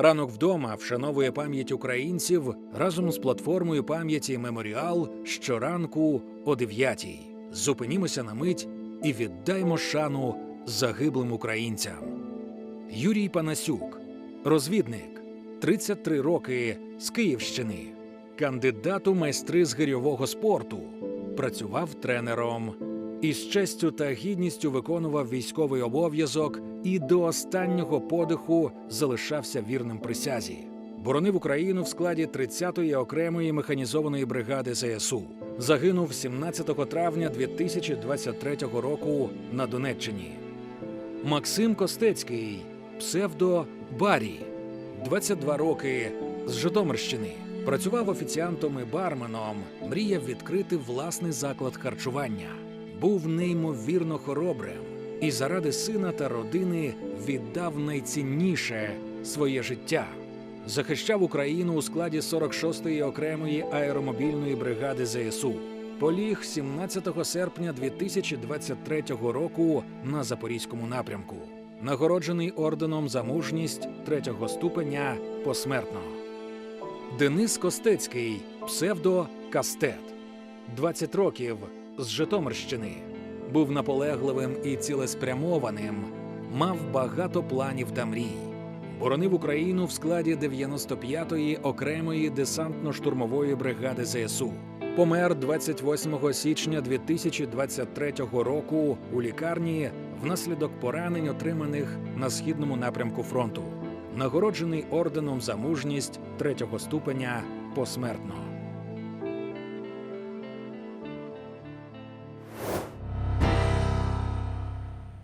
Ранок вдома вшановує пам'ять українців разом з платформою пам'яті Меморіал щоранку о 9-й. Зупинімося на мить і віддаймо шану загиблим українцям. Юрій Панасюк, розвідник, 33 роки з Київщини, кандидат у майстри з гирьового спорту, працював тренером. Із честю та гідністю виконував військовий обов'язок і до останнього подиху залишався вірним присязі. Боронив Україну в складі 30-ї окремої механізованої бригади ЗСУ. Загинув 17 травня 2023 року на Донеччині. Максим Костецький, псевдо Барі, 22 роки з Житомирщини. Працював офіціантом і барменом, мріяв відкрити власний заклад харчування. Був неймовірно хоробрим і заради сина та родини віддав найцінніше своє життя. Захищав Україну у складі 46-ї окремої аеромобільної бригади ЗСУ. Поліг 17 серпня 2023 року на Запорізькому напрямку. Нагороджений орденом за мужність третього ступеня посмертно. Денис Костецький, псевдо Кастет, 20 років з Житомирщини. Був наполегливим і цілеспрямованим, мав багато планів та мрій. Боронив Україну в складі 95-ї окремої десантно-штурмової бригади ЗСУ. Помер 28 січня 2023 року у лікарні внаслідок поранень, отриманих на східному напрямку фронту. Нагороджений орденом за мужність третього ступеня посмертно.